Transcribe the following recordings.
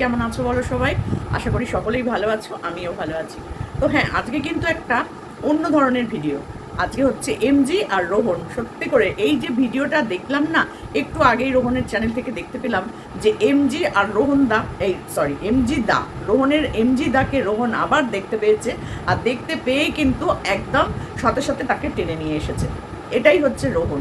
কেমন আছো বলো সবাই? আশা করি সকলেই ভালো আছো, আমিও ভালো আছি। তো হ্যাঁ আজকে কিন্তু একটা অন্য ধরনের ভিডিও আজকে হচ্ছে এমজি আর রোহন। সত্যি করে, এই যে ভিডিওটা দেখলাম না, একটু আগেই রোহনের চ্যানেল থেকে দেখতে পেলাম যে এমজি আর রোহন দা, এই সরি এমজি দা, রোহনের এমজি দাকে রোহন আবার দেখতে পেয়েছে আর দেখতে পেয়ে কিন্তু একদম সাথে সাথে তাকে টেনে নিয়ে এসেছে। এটাই হচ্ছে রোহন,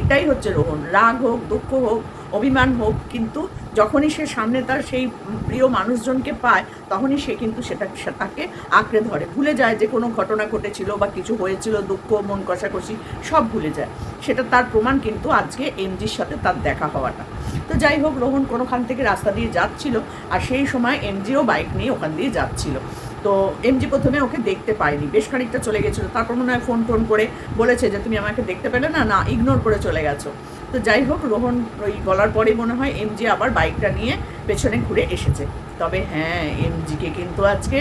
এটাই হচ্ছে রোহন। রাগ হোক, দুঃখ হোক অভিমান হোক, কিন্তু যখনই সে সামনে তার সেই প্রিয় মানুষজনকে পায়, তখনই সে কিন্তু সেটা, তাকে আঁকড়ে ধরে। ভুলে যায় যে কোনো ঘটনা ঘটেছিল বা কিছু হয়েছিল, দুঃখ, মন কষাকষি, সব ভুলে যায়। সেটা তার প্রমাণ কিন্তু আজকে এমজির সাথে তার দেখা হওয়াটা। তো যাই হোক, রোহন কোনোখান থেকে রাস্তা দিয়ে যাচ্ছিল, আর সেই সময় এমজিও বাইক নিয়ে ওখান দিয়ে যাচ্ছিল। তো এমজি প্রথমে ওকে দেখতে পায়নি। বেশ খানিকটা চলে গেছিল। তারপর মনে হয় ফোন টোন করে বলেছে যে, তুমি আমাকে দেখতে পেলে না? না ইগনোর করে চলে গেছো। তো যাই হোক, রোহন ওই বলার পরে মনে হয় এমজি আবার বাইকটা নিয়ে পেছনে ঘুরে এসেছে। তবে হ্যাঁ এমজিকে কিন্তু আজকে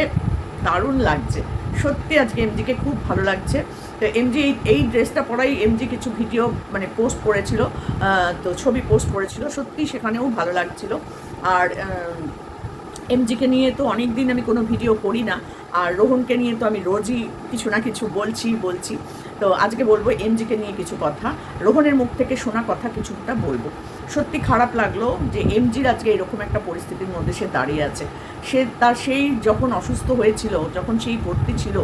দারুণ লাগছে। সত্যি আজকে এমজিকে খুব ভালো লাগছে। তো এমজি এই ড্রেসটা পরাই এমজি কিছু ভিডিও মানে পোস্ট করেছিল তো ছবি পোস্ট করেছিল। সত্যি সেখানেও ভালো লাগছিল। আর এমজিকে নিয়ে তো অনেক দিন আমি কোনো ভিডিও করি না। আর রোহনকে নিয়ে তো আমি রোজই কিছু না কিছু বলছি বলছি। তো আজকে বলব এমজিকে নিয়ে কিছু কথা। রোহনের মুখ থেকে শোনা কথা কিছুটা বলব। সত্যি খারাপ লাগল যে এমজির আজকে এরকম একটা পরিস্থিতির মধ্যে সে দাঁড়িয়ে আছে। সে তার সেই যখন অসুস্থ হয়েছিল, যখন সেই ভর্তি ছিল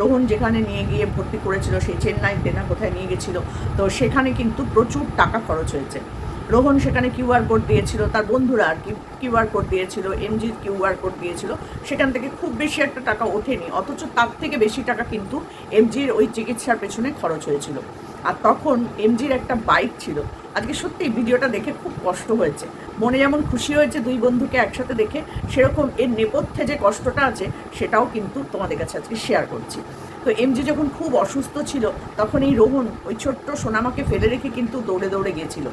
রোহন যেখানে নিয়ে গিয়ে ভর্তি করেছিল, সেই চেন্নাইতে না কোথায় নিয়ে গেছিল, তো সেখানে কিন্তু প্রচুর টাকা খরচ হয়েছে। রোহন সেখানে কিউআর কোড দিয়েছিল, তার বন্ধুরা আর কি কিউআর কোড দিয়েছিল, এমজির কিউআর কোড দিয়েছিল, সেখান থেকে খুব বেশি একটা টাকা ওঠেনি, অথচ তার থেকে বেশি টাকা কিন্তু এমজির ওই চিকিৎসার পেছনে খরচ হয়েছিল। আর তখন এমজির একটা বাইক ছিল, আজকে সত্যি ভিডিওটা দেখে খুব কষ্ট হয়েছে। মনে যেমন খুশি হয়েছে দুই বন্ধুকে একসাথে দেখে, সেরকম এর নেপথ্যে যে কষ্টটা আছে, সেটাও কিন্তু তোমাদের কাছে আজকে শেয়ার করছি। তো এমজি যখন খুব অসুস্থ ছিল, তখন এই রোহন ওই ছোট্ট সোনামাকে ফেলে রেখে কিন্তু দৌড়ে দৌড়ে গিয়েছিল।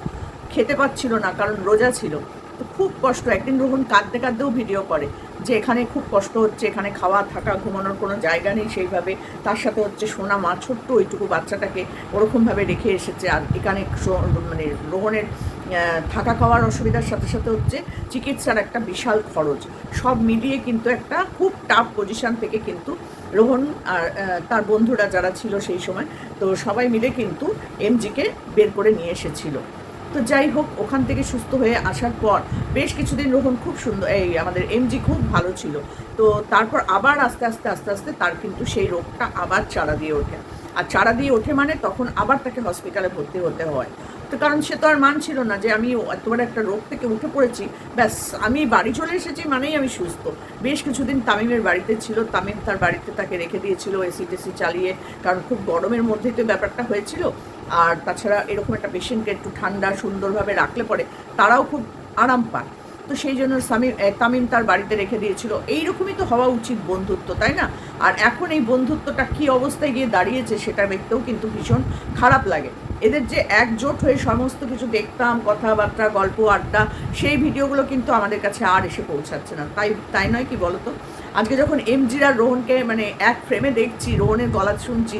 খেতে পাচ্ছিল না, কারণ রোজা ছিল। তো খুব কষ্ট, একদিন রোহন কাঁদতে কাঁদতেও ভিডিও করে যে এখানে খুব কষ্ট হচ্ছে, এখানে খাওয়া থাকা ঘুমানোর কোনো জায়গা নেই সেইভাবে। তার সাথে হচ্ছে সোনা মা, ছোট্ট ওইটুকু বাচ্চাটাকে ওরকমভাবে রেখে এসেছে। আর এখানে মানে রোহনের থাকা খাওয়ার অসুবিধার সাথে সাথে হচ্ছে চিকিৎসার একটা বিশাল খরচ। সব মিলিয়ে কিন্তু একটা খুব টাফ পজিশন থেকে কিন্তু রোহন আর তার বন্ধুরা যারা ছিল সেই সময়, তো সবাই মিলে কিন্তু এমজিকে বের করে নিয়ে এসেছিল। তো যাই হোক, ওখান থেকে সুস্থ হয়ে আসার পর বেশ কিছুদিন রোহন খুব সুন্দর, এই আমাদের এমজি খুব ভালো ছিল। তো তারপর আবার আস্তে আস্তে আস্তে আস্তে তার কিন্তু সেই রোগটা আবার চারা দিয়ে ওঠে। আর চারা দিয়ে ওঠে মানে তখন আবার তাকে হসপিটালে ভর্তি হতে হয়। তো কারণ সে তো আর মানছিল না যে আমি এত বড় একটা রোগ থেকে উঠে পড়েছি। ব্যাস, আমি বাড়ি চলে এসেছি মানেই আমি সুস্থ। বেশ কিছুদিন তামিমের বাড়িতে ছিল, তামিম তার বাড়িতে তাকে রেখে দিয়েছিল এসি টেসি চালিয়ে, কারণ খুব গরমের মধ্যেই তো ব্যাপারটা হয়েছিল। আর তাছাড়া এরকম একটা পেশেন্টকে একটু ঠান্ডা সুন্দরভাবে রাখলে পরে তারাও খুব আরাম পায়। তো সেই জন্য সামিম তামিম তার বাড়িতে রেখে দিয়েছিল। এইরকমই তো হওয়া উচিত বন্ধুত্ব, তাই না? আর এখন এই বন্ধুত্বটা কী অবস্থায় গিয়ে দাঁড়িয়েছে সেটা দেখতেও কিন্তু ভীষণ খারাপ লাগে। এদের যে একজোট হয়ে সমস্ত কিছু দেখতাম, কথাবার্তা, গল্প, আড্ডা, সেই ভিডিওগুলো কিন্তু আমাদের কাছে আর এসে পৌঁছাচ্ছে না। তাই তাই নয় কি বলতো? আজকে যখন এমজির আর রোহনকে মানে এক ফ্রেমে দেখছি, রোহনের গলা শুনছি,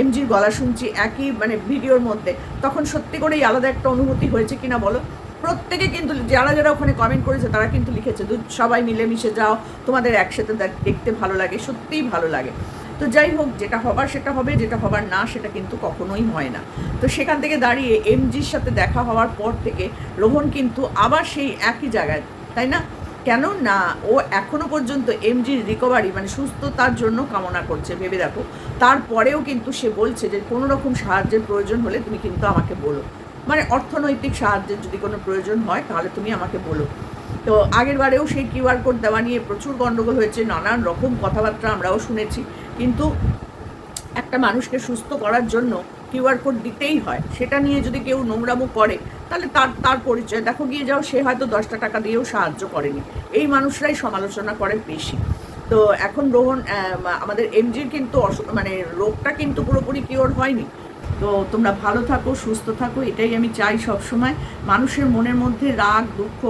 এমজির গলা শুনছি একই মানে ভিডিওর মধ্যে, তখন সত্যি করেই আলাদা একটা অনুভূতি হয়েছে কিনা বলো? প্রত্যেকে কিন্তু যারা যারা ওখানে কমেন্ট করেছে, তারা কিন্তু লিখেছে দু সবাই মিলেমিশে যাও, তোমাদের একসাথে দেখতে ভালো লাগে, সত্যিই ভালো লাগে। তো যাই হোক, যেটা হবার সেটা হবে, যেটা হবার না সেটা কিন্তু কখনোই হয় না। তো সেখান থেকে দাঁড়িয়ে এমজির সাথে দেখা হওয়ার পর থেকে রোহন কিন্তু আবার সেই একই জায়গায়, তাই না? কেন না ও এখনও পর্যন্ত এমজির রিকভারি মানে সুস্থতার জন্য কামনা করছে, ভেবে দেখো। তারপরেও কিন্তু সে বলছে যে কোনো রকম সাহায্যের প্রয়োজন হলে তুমি কিন্তু আমাকে বলো। মানে অর্থনৈতিক সাহায্যের যদি কোনো প্রয়োজন হয়, তাহলে তুমি আমাকে বলো। তো আগের বারেও সেই কিউআর কোড দেওয়া নিয়ে প্রচুর গণ্ডগোল হয়েছে, নানান রকম কথাবার্তা আমরাও শুনেছি। কিন্তু একটা মানুষকে সুস্থ করার জন্য কিউআর কোড দিতেই হয়। সেটা নিয়ে যদি কেউ নোংরামো করে, তাহলে তার তার পরিচয়, দেখো গিয়ে যাও, সে হয়তো দশটা টাকা দিয়েও সাহায্য করেনি। এই মানুষরাই সমালোচনা করে বেশি। তো এখন রোহন আমাদের এমজির কিন্তু মানে রোগটা কিন্তু পুরোপুরি কিওর হয়নি। তো তোমরা ভালো থাকো, সুস্থ থাকো, এটাই আমি চাই সব সময় মানুষের মনের মধ্যে রাগ, দুঃখ,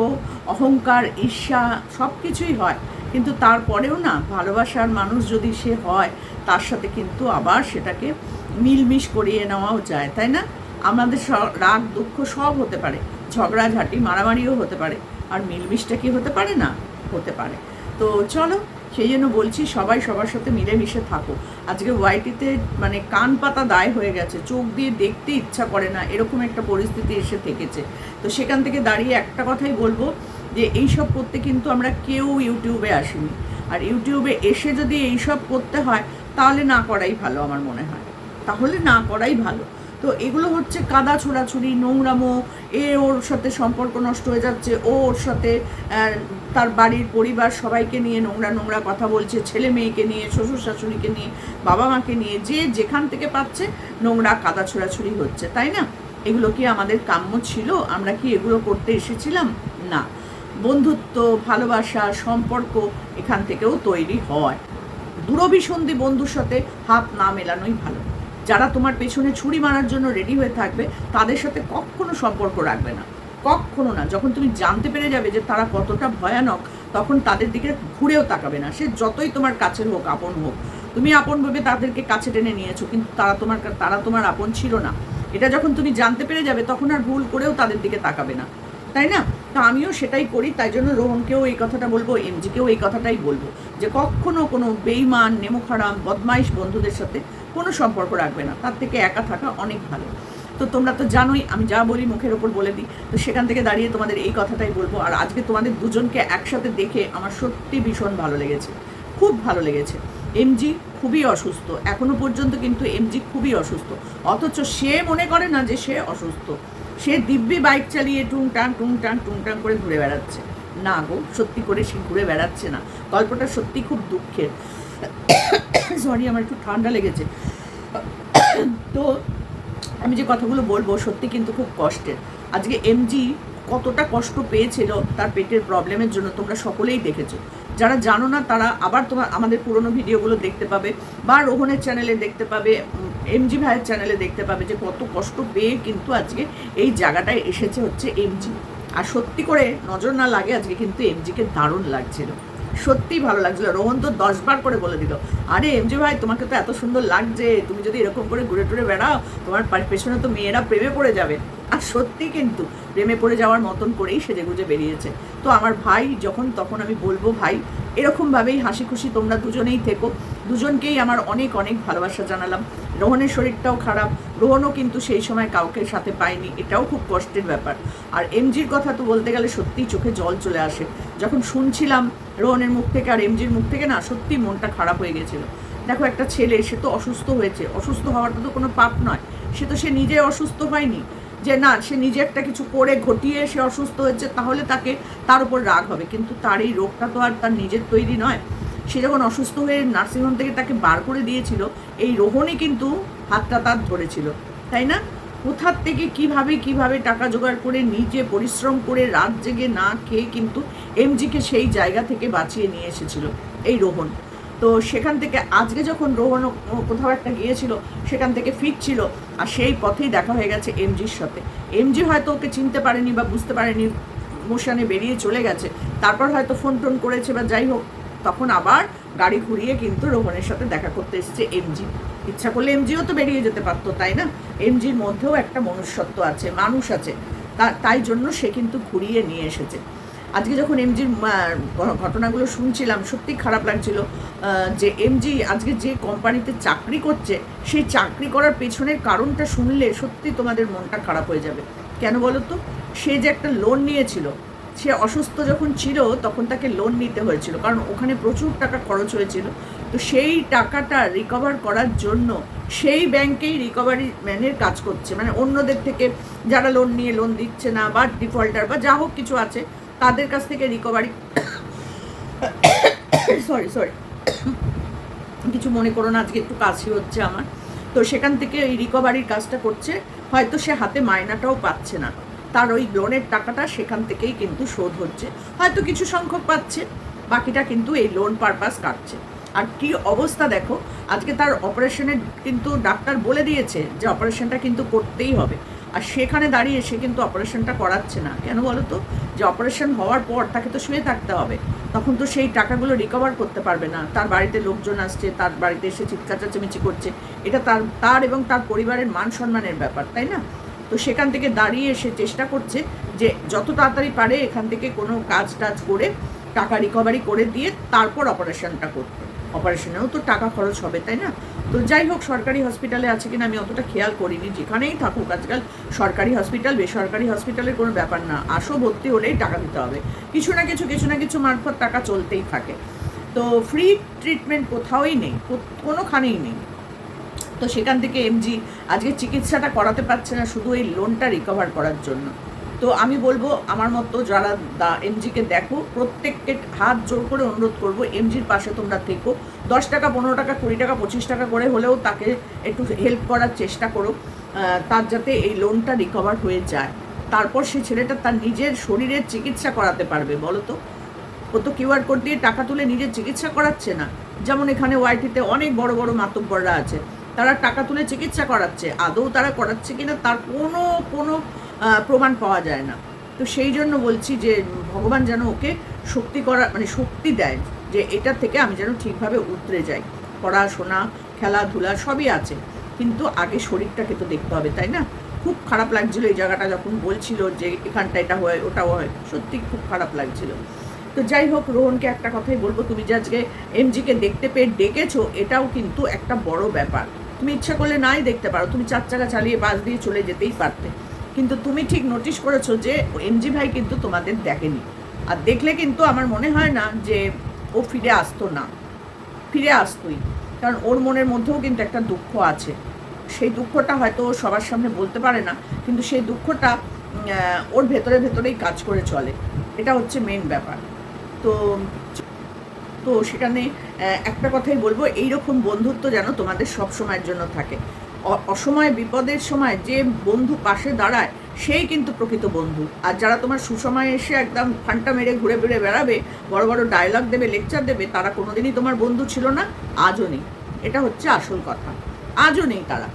অহংকার, ঈর্ষা সব কিছুই হয়। কিন্তু তারপরেও না ভালোবাসার মানুষ যদি সে হয়, তার সাথে কিন্তু আবার সেটাকে মিলমিশ করিয়ে নেওয়াও যায়, তাই না? আমাদের রাগ, দুঃখ সব হতে পারে, ঝগড়াঝাটি, মারামারিও হতে পারে, আর মিলমিশটা কি হতে পারে না? হতে পারে। তো চলো, সেই জন্য বলছি সবাই সবার সাথে মিলেমিশে থাকো। আজকে ওয়াইটিতে মানে কান পাতা দায় হয়ে গেছে, চোখ দিয়ে দেখতে ইচ্ছা করে না, এরকম একটা পরিস্থিতি এসে থেকেছে। তো সেখান থেকে দাঁড়িয়ে একটা কথাই বলব যে এই সব করতে কিন্তু আমরা কেউ ইউটিউবে আসিনি। আর ইউটিউবে এসে যদি এই সব করতে হয়, তাহলে না করাই ভালো আমার মনে হয়। তাহলে না করাই ভালো। তো এগুলো হচ্ছে কাদা ছোড়াছুড়ি নোংরামো এ ওর সাথে সম্পর্ক নষ্ট হয়ে যাচ্ছে, ও ওর সাথে তার বাড়ির পরিবার সবাইকে নিয়ে নোংরা নোংরা কথা বলছে, ছেলে মেয়েকে নিয়ে, শ্বশুর শাশুড়িকে নিয়ে, বাবা মাকে নিয়ে, যে যেখান থেকে পাচ্ছে নোংরা কাদা ছোড়াছুড়ি হচ্ছে, তাই না? এগুলো কি আমাদের কাম্য ছিল? আমরা কি এগুলো করতে এসেছিলাম? না। বন্ধুত্ব, ভালোবাসা, সম্পর্ক এখান থেকেও তৈরি হয়। দূরভিসন্ধি বন্ধুর সাথে হাত না মেলানোই ভালো। যারা তোমার পেছনে ছুরি মারার জন্য রেডি হয়ে থাকবে, তাদের সাথে কখনো সম্পর্ক রাখবে না। কখনো না। যখন তুমি জানতে পেরে যাবে যে তারা কতটা ভয়ানক, তখন তাদের দিকে ঘুরেও তাকাবে না। সে যতই তোমার কাছের হোক, আপন হোক। তুমি আপন ভেবে তাদেরকে কাছে টেনে নিয়েছো, কিন্তু তারা তোমার তারা তোমার আপন ছিল না। এটা যখন তুমি জানতে পেরে যাবে, তখন আর ভুল করেও তাদের দিকে তাকাবে না। তাই না? তা আমিও সেটাই করি, তাই জন্য রোহনকেও এই কথাটা বলব, এমজিকেও এই কথাটাই বলব যে কখনো কোনো বেইমান, নেমোখারাম, বদমাইশ বন্ধুদের সাথে কোনো সম্পর্ক রাখবে না। তার থেকে একা থাকা অনেক ভালো। তো তোমরা তো জানোই, আমি যা বলি মুখের ওপর বলে দিই। তো সেখান থেকে দাঁড়িয়ে তোমাদের এই কথাটাই বলব। আর আজকে তোমাদের দুজনকে একসাথে দেখে আমার সত্যি ভীষণ ভালো লেগেছে। খুব ভালো লেগেছে। এমজি খুবই অসুস্থ। এখনও পর্যন্ত কিন্তু এমজি খুবই অসুস্থ। অথচ সে মনে করে না যে সে অসুস্থ। সে দিব্যি বাইক চালিয়ে টুংটাং টুংটাং টুংটাং করে ঘুরে বেড়াচ্ছে। না গো, সত্যি করে সে ঘুরে বেড়াচ্ছে না। গল্পটা সত্যি খুব দুঃখের। সরি আমার একটু ঠান্ডা লেগেছে। তো আমি যে কথাগুলো বলব সত্যি কিন্তু খুব কষ্টের। আজকে এমজি কতটা কষ্ট পেয়েছিল তার পেটের প্রবলেমের জন্য তোমরা সকলেই দেখেছ। যারা জানো না, তারা আবার তোমার আমাদের পুরনো ভিডিওগুলো দেখতে পাবে বা রোহনের চ্যানেলে দেখতে পাবে। এমজি ভাইয়ের চ্যানেলে দেখতে পাবে যে কত কষ্ট পেয়ে কিন্তু আজকে এই জায়গাটায় এসেছে হচ্ছে এমজি আর সত্যি করে নজর না লাগে, আজকে কিন্তু এমজিকে দারুণ লাগছিল। সত্যি ভালো লাগছিল। রোহন তো দশবার করে বলে দিল, আরে এমজি ভাই, তোমাকে তো এত সুন্দর লাগছে, তুমি যদি এরকম করে ঘুরে টুরে বেড়াও, তোমার পেছনে তো মেয়েরা প্রেমে পড়ে যাবে। আর সত্যি কিন্তু প্রেমে পড়ে যাওয়ার মতন করেই সেজে গুজে বেরিয়েছে। তো আমার ভাই, যখন তখন আমি বলব, ভাই এরকমভাবেই হাসি খুশি তোমরা দুজনেই থেকো। দুজনকেই আমার অনেক অনেক ভালোবাসা জানালাম। রোহনের শরীরটাও খারাপ রোহনও কিন্তু সেই সময় কাউকে সাথে পায়নি, এটাও খুব কষ্টের ব্যাপার। আর এমজির কথা তো বলতে গেলে সত্যিই চোখে জল চলে আসে। যখন শুনছিলাম রোহনের মুখ থেকে আর এমজির মুখ থেকে না সত্যি মনটা খারাপ হয়ে গেছিল। দেখো একটা ছেলে, সে তো অসুস্থ হয়েছে, অসুস্থ হওয়াটা তো কোনো পাপ নয়, সে তো সে নিজে অসুস্থ হয়নি। যে না, সে নিজে একটা কিছু করে ঘটিয়ে সে অসুস্থ হয়েছে, তাহলে তাকে তার উপর রাগ হবে। কিন্তু তার এই রোগটা তো আর তার নিজের তৈরি নয়। সে যখন অসুস্থ হয়ে নার্সিংহোম থেকে তাকে বার করে দিয়েছিল, এই রোহনই কিন্তু হাতটা তার ধরেছিল, তাই না? কোথার থেকে কীভাবে কীভাবে টাকা জোগাড় করে নিজে পরিশ্রম করে রাত জেগে না খেয়ে কিন্তু এমজিকে সেই জায়গা থেকে বাঁচিয়ে নিয়ে এসেছিল, এই রোহন। তো সেখান থেকে আজকে যখন রোহন কোথাও একটা গিয়েছিল, সেখান থেকে ফিরছিল আর সেই পথেই দেখা হয়ে গেছে এমজির সাথে। এমজি হয়তো ওকে চিনতে পারেনি বা বুঝতে পারেনি, মোশানে বেরিয়ে চলে গেছে। তারপর হয়তো ফোন টোন করেছে বা যাই হোক, তখন আবার গাড়ি ঘুরিয়ে কিন্তু রোহনের সাথে দেখা করতে এসেছে এমজি। ইচ্ছা করলে এমজিও তো বেরিয়ে যেতে পারতো, তাই না? এমজির মধ্যেও একটা মনুষ্যত্ব আছে, মানুষ আছে। তাই জন্য সে কিন্তু ঘুরিয়ে নিয়ে এসেছে। আজকে যখন এমজির ঘটনাগুলো শুনছিলাম সত্যি খারাপ লাগছিল যে এমজি আজকে যে কোম্পানিতে চাকরি করছে, সেই চাকরি করার পেছনের কারণটা শুনলে সত্যি তোমাদের মনটা খারাপ হয়ে যাবে। কেন বলো তো সে যে একটা লোন নিয়েছিল, সে অসুস্থ যখন ছিল, তখন তাকে লোন নিতে হয়েছিল, কারণ ওখানে প্রচুর টাকা খরচ হয়েছিল। তো সেই টাকাটা রিকভার করার জন্য সেই ব্যাংকেই রিকভারি ম্যানের কাজ করছে। মানে অন্যদের থেকে যারা লোন নিয়ে লোন দিচ্ছে না, বা ডিফল্টার বা যা হোক কিছু আছে তাদের কাছ থেকে রিকভারি সরি সরি কিছু মনে করো না, আজকে একটু কাশি হচ্ছে আমার। তো সেখান থেকে এই রিকভারির কাজটা করছে, হয়তো সে হাতে মায়নাটাও পাচ্ছে না। তার ওই লোনের টাকাটা সেখান থেকেই কিন্তু শোধ হচ্ছে। হয়তো কিছু সংখ্যক পাচ্ছে, বাকিটা কিন্তু এই লোন পারপাস কাটছে। আর কি অবস্থা দেখো, আজকে তার অপারেশনের কিন্তু ডাক্তার বলে দিয়েছে যে অপারেশনটা কিন্তু করতেই হবে। আর সেখানে দাঁড়িয়ে সে কিন্তু অপারেশনটা করাচ্ছে না। কেন বলো তো যে অপারেশন হওয়ার পর তাকে তো শুয়ে থাকতে হবে। তখন তো সেই টাকাগুলো রিকভার করতে পারবে না। তার বাড়িতে লোকজন আসছে, তার বাড়িতে এসে চিৎকার চেঁচামেচি করছে। এটা তার তার এবং তার পরিবারের মান সম্মানের ব্যাপার, তাই না? তো সেখান থেকে দাঁড়িয়ে সে চেষ্টা করছে যে যত তাড়াতাড়ি পারে এখান থেকে কোনো কাজ টাজ করে টাকা রিকভারি করে দিয়ে তারপর অপারেশনটা করতে। অপারেশনেও তো টাকা খরচ হবে, তাই না? তো যাই হোক, সরকারি হসপিটালে আছে কিনা আমি অতটা খেয়াল করিনি। যেখানেই থাকুক, আজকাল সরকারি হসপিটাল বেসরকারি হসপিটালের কোনো ব্যাপার না। আসো, ভর্তি হলেই টাকা দিতে হবে। কিছু না কিছু কিছু না কিছু মারফত টাকা চলতেই থাকে। তো ফ্রি ট্রিটমেন্ট কোথাওই নেই কোনোখানেই নেই। তো সেখান থেকে এমজি আজকে চিকিৎসাটা করাতে পারছে না, শুধু এই লোনটা রিকভার করার জন্য। তো আমি বলব আমার মতো যারা দা এমজিকে দেখো, প্রত্যেককে হাত জোর করে অনুরোধ করব, এমজির পাশে তোমরা থেকো। দশ টাকা, পনেরো টাকা, কুড়ি টাকা, পঁচিশ টাকা করে হলেও তাকে একটু হেল্প করার চেষ্টা করো তার যাতে এই লোনটা রিকভার হয়ে যায়। তারপর সে ছেলেটা তার নিজের শরীরের চিকিৎসা করাতে পারবে, বলো তো? ও তো কিউআর কোড দিয়ে টাকা তুলে নিজের চিকিৎসা করাচ্ছে না। যেমন এখানে ওয়াইটিতে অনেক বড় বড় মাতব্বররা আছে। তারা টাকা তুলে চিকিৎসা করাচ্ছে। আদৌ তারা করাচ্ছে কিনা তার কোনো কোনো প্রমাণ পাওয়া যায় না। তো সেই জন্য বলছি যে, ভগবান যেন ওকে শক্তি করা মানে শক্তি দেয় যে এটার থেকে আমি যেন ঠিকভাবে উতরে যাই। পড়াশোনা, খেলাধুলা সবই আছে। কিন্তু আগে শরীরটাকে তো দেখতে হবে, তাই না? খুব খারাপ লাগছিল এই জায়গাটা যখন বলছিল যে, এখানটা এটা হয়, ওটাও হয়। সত্যি খুব খারাপ লাগছিল। তো যাই হোক, রোহনকে একটা কথাই বলব, তুমি যে আজকে এমজিকে দেখতে পেয়ে ডেকেছো, এটাও কিন্তু একটা বড় ব্যাপার। তুমি ইচ্ছা করলে নাই দেখতে পারো, তুমি চার চাকা চালিয়ে বাস দিয়ে চলে যেতেই পারতে। কিন্তু তুমি ঠিক নোটিশ করেছ যে এমজি ভাই কিন্তু তোমাদের দেখেনি। আর দেখলে কিন্তু আমার মনে হয় না যে ও ফিরে আসতো না। ফিরে আসতোই। কারণ ওর মনের মধ্যেও কিন্তু একটা দুঃখ আছে। সেই দুঃখটা হয়তো ও সবার সামনে বলতে পারে না, কিন্তু সেই দুঃখটা ওর ভেতরে ভেতরেই কাজ করে চলে। এটা হচ্ছে মেন ব্যাপার। তো তো সেখানে একটা কথাই বলব, এইরকম বন্ধুত্ব যেন তোমাদের সব সময়ের জন্য থাকে। অসময়ে, বিপদের সময় যে বন্ধু পাশে দাঁড়ায়, সেই কিন্তু প্রকৃত বন্ধু। আর যারা তোমার সুসময়ে এসে একদম ফান্টা মেরে ঘুরে ফিরে বেড়াবে, বড় বড় ডায়লগ দেবে লেকচার দেবে, তারা কোনোদিনই তোমার বন্ধু ছিল না, আজও নেই। এটা হচ্ছে আসল কথা। আজও নেই তারা।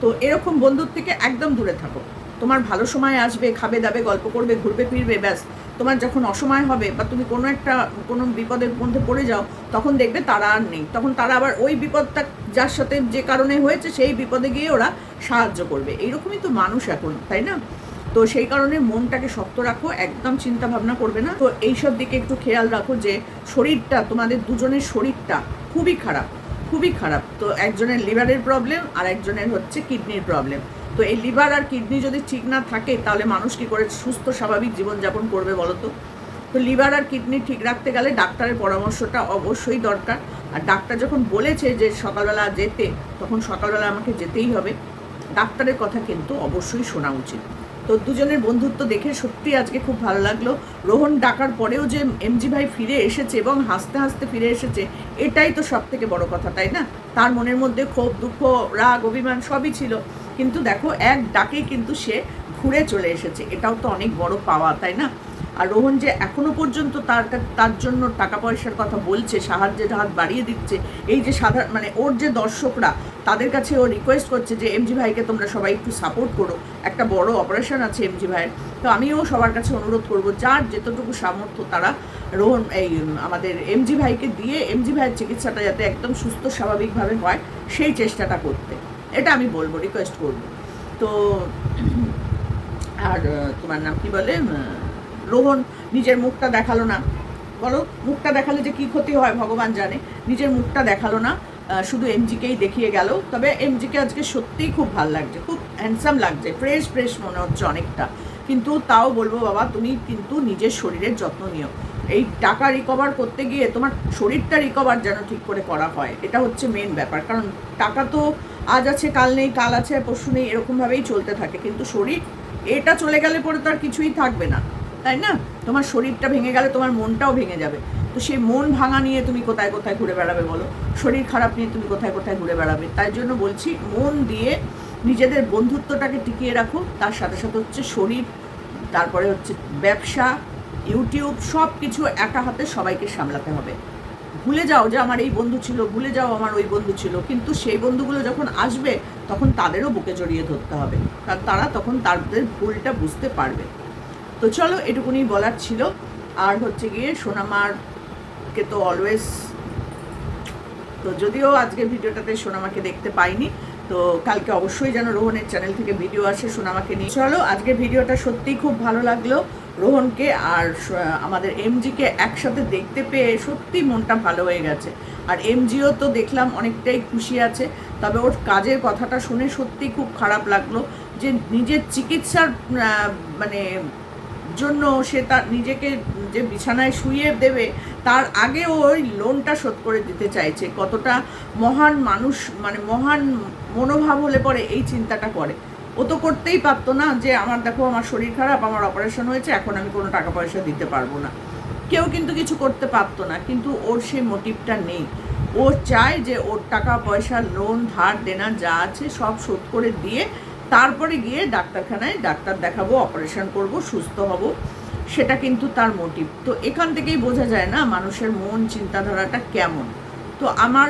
তো এরকম বন্ধুর থেকে একদম দূরে থাকো। তোমার ভালো সময় আসবে, খাবে, দাবে, গল্প করবে, ঘুরবে, ফিরবে, ব্যাস। তোমার যখন অসময় হবে বা তুমি কোনো একটা, কোনো বিপদের মধ্যে পড়ে যাও, তখন দেখবে তারা আর নেই। তখন তারা আবার ওই বিপদটা যার সাথে যে কারণে হয়েছে, সেই বিপদে গিয়ে ওরা সাহায্য করবে। এইরকমই তো মানুষ এখন, তাই না? তো সেই কারণে মনটাকে শক্ত রাখো, একদম চিন্তা ভাবনা করবে না। তো এইসব দিকে একটু খেয়াল রাখো যে শরীরটা, তোমাদের দুজনের শরীরটা খুবই খারাপ খুবই খারাপ। তো একজনের লিভারের প্রবলেম আর একজনের হচ্ছে কিডনির প্রবলেম তো এই লিভার আর কিডনি যদি ঠিক না থাকে, তাহলে মানুষ কি করে সুস্থ স্বাভাবিক জীবনযাপন করবে বলো তো? তো লিভার আর কিডনি ঠিক রাখতে গেলে ডাক্তারের পরামর্শটা অবশ্যই দরকার। আর ডাক্তার যখন বলেছে যে সকালবেলা যেতে, তখন সকালবেলা আমাকে যেতেই হবে। ডাক্তারের কথা কিন্তু অবশ্যই শোনা উচিত। তো দুজনের বন্ধুত্ব দেখে সত্যি আজকে খুব ভালো লাগল। রোহন ডাকার পরেও যে এমজি ভাই ফিরে এসেছে এবং হাসতে হাসতে ফিরে এসেছে, এটাই তো সব থেকে বড় কথা, তাই না? তার মনের মধ্যে ক্ষোভ, দুঃখ, রাগ, অভিমান সবই ছিল। কিন্তু দেখো, এক ডাকে কিন্তু সে ঘুরে চলে এসেছে। এটাও তো অনেক বড় পাওয়া, তাই না? আর রোহন যে এখনও পর্যন্ত তার তার জন্য টাকা পয়সার কথা বলছে, সাহায্যের হাত বাড়িয়ে দিচ্ছে, এই যে সাধারণ মানে ওর যে দর্শকরা, তাদের কাছে ও রিকোয়েস্ট করছে যে এমজি ভাইকে তোমরা সবাই একটু সাপোর্ট করো। একটা বড় অপারেশন আছে এমজি ভাইয়ের। তো আমিও সবার কাছে অনুরোধ করব, যার যেতটুকু সামর্থ্য তারা রোহন, এই, আমাদের এমজি ভাইকে দিয়ে এমজি ভাইয়ের চিকিৎসাটা যাতে একদম সুস্থ, স্বাভাবিকভাবে হয়, সেই চেষ্টাটা করতে। এটা আমি বলব রিকোয়েস্ট করব। তো, আর তোমার নাম কি বলে? রোহন, নিজের মুখটা দেখাল না। বলো, মুখটা দেখালে যে কি ক্ষতি হয়, ভগবান জানে। নিজের মুখটা দেখাল না শুধু এমজিকেই দেখিয়ে গেল। তবে এমজিকে আজকে সত্যিই খুব ভালো লাগছে, খুব হ্যান্ডসাম লাগছে ফ্রেশ ফ্রেশ মনে হচ্ছে অনেকটা। কিন্তু তাও বলব, বাবা, তুমি কিন্তু নিজের শরীরের যত্ন নিও। এই টাকা রিকভার করতে গিয়ে তোমার শরীরটা রিকভার যেন ঠিক করে করা হয়, এটা হচ্ছে মেন ব্যাপার। কারণ টাকা তো আজ আছে, কাল নেই, কাল আছে, পরশু নেই, এরকমভাবেই চলতে থাকে। কিন্তু শরীর, এটা চলে গেলে পরে তো আর কিছুই থাকবে না, তাই না? তোমার শরীরটা ভেঙে গেলে তোমার মনটাও ভেঙে যাবে। তো সেই মন ভাঙা নিয়ে তুমি কোথায় কোথায় ঘুরে বেড়াবে বলো? শরীর খারাপ নিয়ে তুমি কোথায় কোথায় ঘুরে বেড়াবে? তাই জন্য বলছি, মন দিয়ে নিজেদের বন্ধুত্বটাকে টিকিয়ে রাখো। তার সাথে সাথে হচ্ছে শরীর, তারপরে হচ্ছে ব্যবসা ইউটিউব সব কিছু একা হাতে সবাইকে সামলাতে হবে। ভুলে যাও যে আমার এই বন্ধু ছিল, ভুলে যাও আমার ওই বন্ধু ছিল। কিন্তু সেই বন্ধুগুলো যখন আসবে, তখন তাদেরও বুকে জড়িয়ে ধরতে হবে। কারণ তারা তখন তাদের ভুলটা বুঝতে পারবে। তো চলো এটুকুনি বলার ছিল। আর হচ্ছে গিয়ে সোনামারকে তো অলওয়েজ তো যদিও আজকের ভিডিওটাতে সোনামাকে দেখতে পাইনি, তো কালকে অবশ্যই যেন রোহনের চ্যানেল থেকে ভিডিও আসে সোনামাকে নিয়ে। চলো আজকে ভিডিওটা সত্যিই খুব ভালো লাগল। রোহনকে আর আমাদের এমজিকে একসাথে দেখতে পেয়ে সত্যি মনটা ভালো হয়ে গেছে। আর এমজিও তো দেখলাম অনেকটাই খুশি আছে, তবে ওর কাজের কথাটা শুনে সত্যি খুব খারাপ লাগল যে নিজের চিকিৎসার মানে জন্য সে তার নিজেকে যে বিছানায় শুইয়ে দেবে, তার আগে ওই লোনটা শোধ করে দিতে চাইছে। কতটা মহান মানুষ মানে মহান মনোভাব হলে পরে এই চিন্তাটা করে। ও তো করতেই পারতো না যে আমার, দেখো আমার শরীর খারাপ, আমার অপারেশন হয়েছে, এখন আমি কোনো টাকা পয়সা দিতে পারব না। কেউ কিন্তু কিছু করতে পারতো না, কিন্তু ওর সেই মোটিভটা নেই। ও চায় যে ওর টাকা পয়সা লোন ধার দেনা যা আছে সব শোধ করে দিয়ে তারপরে গিয়ে ডাক্তারখানায় ডাক্তার দেখাবো অপারেশন করব, সুস্থ হব, সেটা কিন্তু তার মোটিভ তো এখান থেকেই বোঝা যায় না মানুষের মন, চিন্তাধারাটা কেমন। তো আমার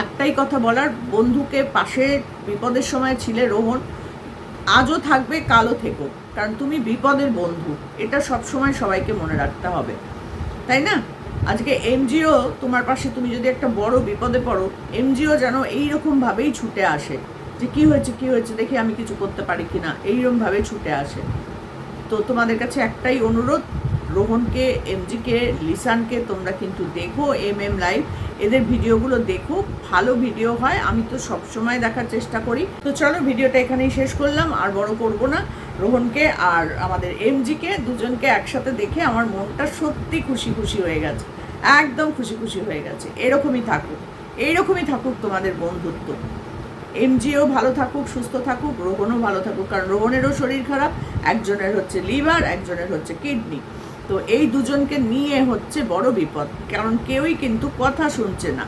একটাই কথা বলার, বন্ধুকে পাশে বিপদের সময় ছিলে রোহন, আজও থাকবে, কালও থেকো। কারণ তুমি বিপদের বন্ধু, এটা সবসময় সবাইকে মনে রাখতে হবে। তাই না? আজকে এমজিও, তোমার পাশে তুমি যদি একটা বড় বিপদে পড়ো, এমজিও যেন এইরকমভাবেই ছুটে আসে, যে কি হয়েছে কি হয়েছে, দেখি আমি কিছু করতে পারি কিনা, এইরকমভাবে ছুটে আসে। তো তোমাদের কাছে একটাই অনুরোধ রোহনকে এমজিকে, লিসানকে তোমরা কিন্তু দেখো এম এম লাইভ। এদের ভিডিওগুলো দেখো, ভালো ভিডিও হয়। আমি তো সব সময় দেখার চেষ্টা করি। তো চলো ভিডিওটা এখানেই শেষ করলাম, আর বড় করব না। রোহনকে আর আমাদের এমজিকে, দুজনকে একসাথে দেখে আমার মনটা সত্যি খুশি খুশি হয়ে গেছে। একদম খুশি খুশি হয়ে গেছে। এরকমই থাকুক। এইরকমই থাকুক তোমাদের বন্ধুত্ব। এমজিও ভালো থাকুক, সুস্থ থাকুক, রোহনও ভালো থাকুক, কারণ রোহনেরও শরীর খারাপ, একজনের হচ্ছে লিভার, একজনের হচ্ছে কিডনি। তো এই দুজনকে নিয়ে হচ্ছে বড় বিপদ। কারণ কেউই কিন্তু কথা শুনছে না।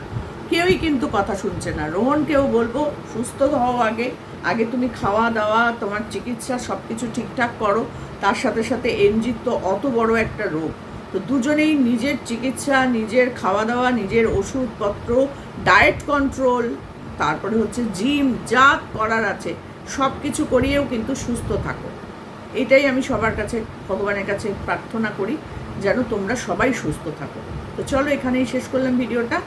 কেউই কিন্তু কথা শুনছে না। রোহনকেও বলব, সুস্থ হও আগে। আগে তুমি খাওয়া দাওয়া, তোমার চিকিৎসা সব কিছু ঠিকঠাক করো। তার সাথে সাথে এমজির তো অত বড় একটা রোগ। তো দুজনেই নিজের চিকিৎসা, নিজের খাওয়া দাওয়া, নিজের ওষুধপত্র, ডায়েট কন্ট্রোল, তারপরে হচ্ছে জিম, যা করার আছে সব কিছু করিয়েও কিন্তু সুস্থ থাকো। এটাই আমি সবার কাছে, ভগবানের কাছে প্রার্থনা করি, যেন তোমরা সবাই সুস্থ থাকো। তো চলো এখানেই শেষ করলাম ভিডিওটা।